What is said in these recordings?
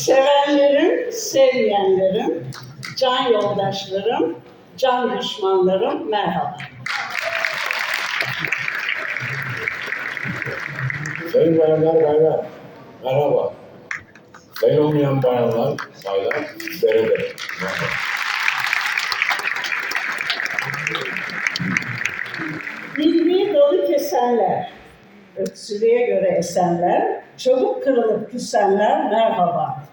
Sevenlerim, sevmeyenlerim, can yoldaşlarım, can düşmanlarım merhaba. Sayın bayanlar, baylar, merhaba. Sayın olmayan bayanlar, baylar, sizlere de merhaba. Bilgiyi dolu kesenler, öksürüğe göre esenler, çabuk kırılıp küsenler merhaba.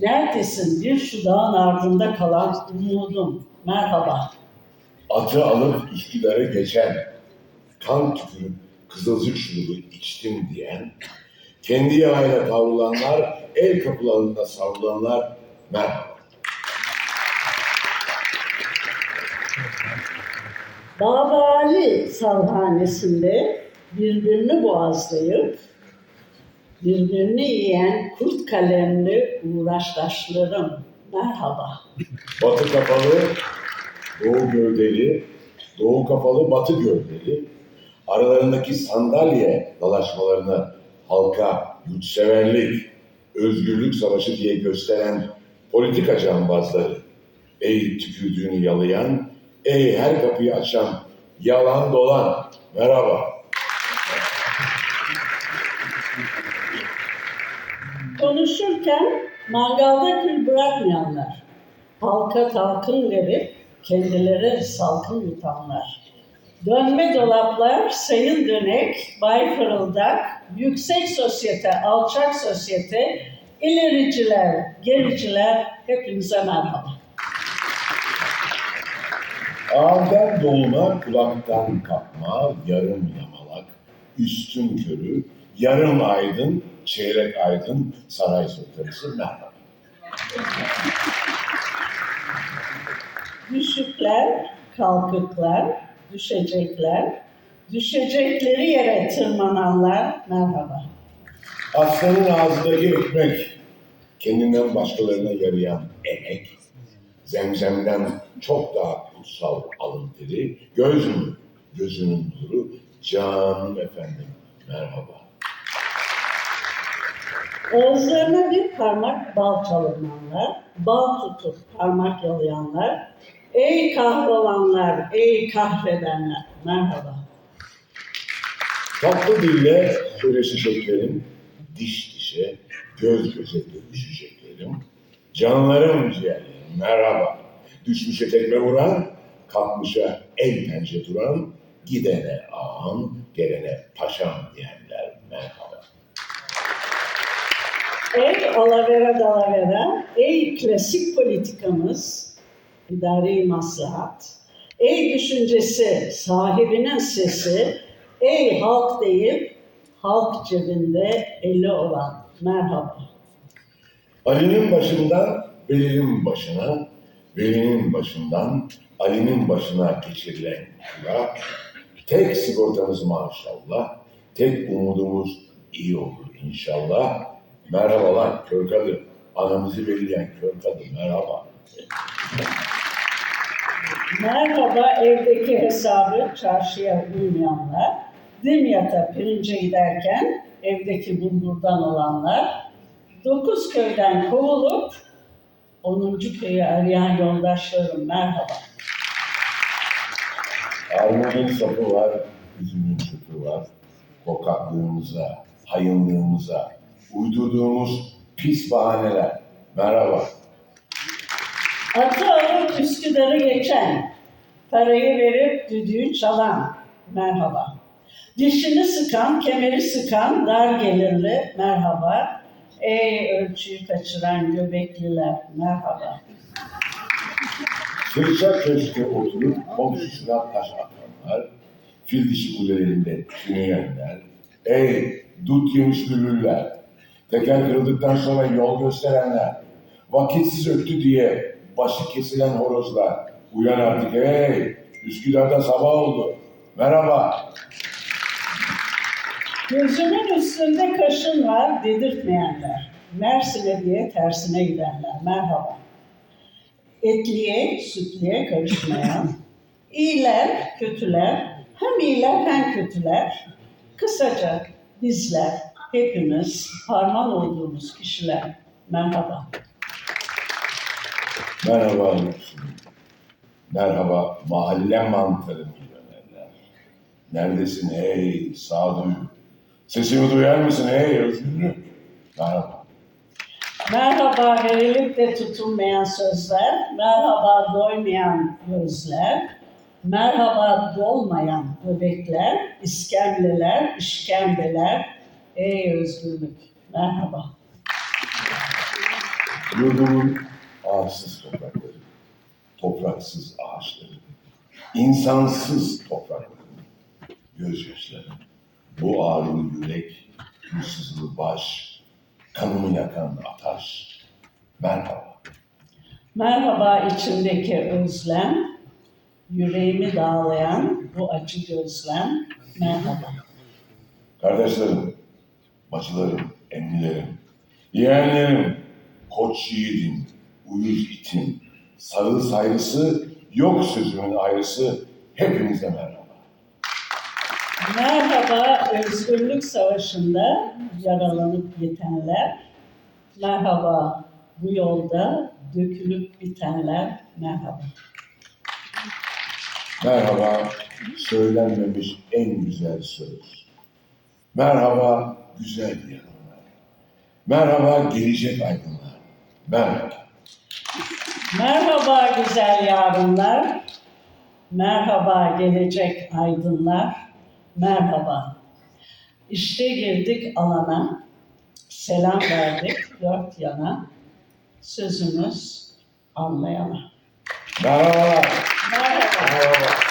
Neredesin bir şu dağın ardında kalan umudum merhaba. Atı alıp Üsküdar'ı geçen, kan tükürüp kızılcık şurubu içtim diyen, kendi yağıyla kavrulanlar, el kapılarında savrulanlar merhaba. Babali salhanesinde birbirini boğazlayıp birbirini yiyen kurt kalemli uğraştaşlarım merhaba. Batı kapalı, doğu gövdeli, doğu kapalı, batı gövdeli, aralarındaki sandalye dalaşmalarını halka yurtseverlik, özgürlük savaşı diye gösteren politika cambazları, ey tükürdüğünü yalayan, ey her kapıyı açan, yalan dolan, merhaba. Konuşurken mangalda kül bırakmayanlar, halka talkın verip kendileri salkın yutanlar. Dönme dolaplar, sayın dönek, bay fırıldak, yüksek sosyete, alçak sosyete, ilericiler, gericiler hepinize merhaba. Ağızdan dolma, kulaktan kapma, yarım yamalak, üstün körü, yarım aydın, çeyrek aydın, saray sultanısı merhaba. Düşükler, kalkıklar, düşecekler, düşecekleri yere tırmananlar merhaba. Aslanın ağzındaki ekmek, kendinden başkalarına yarayan emek, zemzemden çok daha kutsal alın teri, göz mü, gözünün nuru, canım efendim, merhaba. Ağızlarına bir parmak bal çalınanlar, bal tutup parmak yalayanlar, ey kahrolanlar, ey kahredenler, merhaba. Tatlı dille söyleşeceklerim, diş dişe, göz göze dövüşeceklerim, canlarım ciğerlerim, merhaba. Düşmüşe tekme vuran, kalkmışa el pençe duran, gidene ağam, gelene paşam diyenler merhaba. Ey alavera dalavera, ey klasik politikamız, idari maslahat, ey düşüncesi, sahibinin sesi, ey halk deyip halk cebinde eli olan merhaba. Ali'nin başından Veli'nin başına, Veli'nin başından Ali'nin başına geçirilen kura, tek sigortamız maşallah, tek umudumuz iyi olur inşallah. Merhabalar kör kadın, anamızı belirleyen kör kadın merhaba. Merhaba evdeki hesabı çarşıya uymayanlar, Dimyat'a pirince giderken evdeki bulgurdan olanlar, dokuz köyden kovulup 10. köyü arayan yoldaşlarım merhaba. Armudun sapı var, üzümün çöpü var. Kokaklığımıza, hayınlığımıza, uydurduğumuz pis bahaneler. Merhaba. Atı alıp Üsküdar'ı geçen, parayı verip düdüğü çalan, merhaba. Dişini sıkan, kemeri sıkan, dar gelirli, merhaba. Ey ölçüyü kaçıran göbekliler, merhaba. Sırça köşke oturup komşusuna taş atanlar, fil dişi kulelerinde tüneyenler, ey dut yemiş bülbüller, teker kırıldıktan sonra yol gösterenler, vakitsiz öttü diye başı kesilen horozlar, uyan artık hey, Üsküdar'da sabah oldu, merhaba. Gözümün üstünde kaşın var dedirtmeyenler. Mersin'e diye tersine gidenler. Merhaba. Etliye, sütliye karışmayan. iyiler, kötüler, hem iyiler hem kötüler. Kısaca bizler hepimiz parman olduğumuz kişiler merhaba. Merhaba Gülsüm. Merhaba mahalle mantarı milyonerler. Neredesin ey sağduyu? Sesimi duyar mısın ey özgürlük? Merhaba. Merhaba verilip de tutulmayan sözler, merhaba doymayan gözler, merhaba dolmayan böbekler, iskemleler, işkembeler, ey özgürlük, merhaba. Yurdumun ağaçsız toprakları, topraksız ağaçları, insansız toprakları, gözyaşları, bu ağrılı yürek, hırsızlı baş, kanımı yakan ataş. Merhaba. Merhaba içimdeki özlem, yüreğimi dağlayan bu acı gözlem, merhaba. Kardeşlerim, bacılarım, emmilerim, yeğenlerim, koç yiğidim, uyuz itim, sarı sayrısı, yok sözümün ayrısı, hepinize merhaba. Merhaba Özgürlük Savaşı'nda yaralanıp yetenler. Merhaba bu yolda dökülüp bitenler. Merhaba. Merhaba, söylenmemiş en güzel söz. Merhaba, güzel yarınlar. Merhaba, gelecek aydınlar. Merhaba. Merhaba güzel yarınlar. Merhaba gelecek aydınlar. Merhaba. İşte girdik alana. Selam verdik dört yana. Sözümüz anlayana. Merhaba. Merhaba. Merhaba.